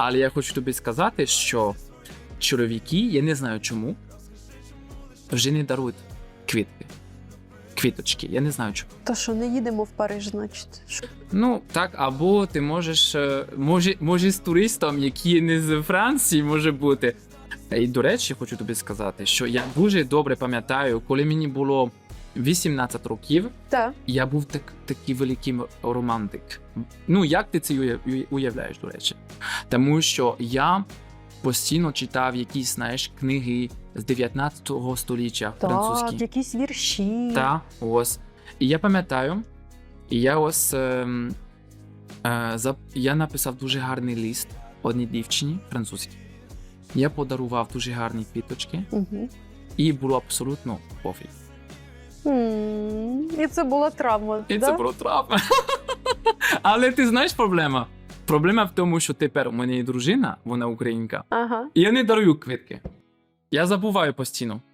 Але я хочу тобі сказати, що чоловіки, я не знаю чому, вже не дарують квітки. Квіточки, я не знаю чому. То що, не їдемо в Париж, значить. Ну так, або ти можеш, е, може, може з туристом, який не з Франції, може бути. І до речі, хочу тобі сказати, що я дуже добре пам'ятаю, коли мені було 18 років, Так. я був так, такий великий романтик. Ну, як ти це уявляєш, до речі? Тому що я постійно читав якісь, знаєш, книги з 19 століття Так, французькі. якісь вірші. Та, ось. І я пам'ятаю, і я ось ем, е, за, я написав дуже гарний лист одній дівчині французькій. Я подарував дуже гарні квіточки, Угу. і було абсолютно пофіг. І це була травма. І да? це була травма. Але ти знаєш проблема? Проблема в тому, що тепер у мене є дружина, вона українка, Ага. і я не дарую квітки. Я забуваю постійно.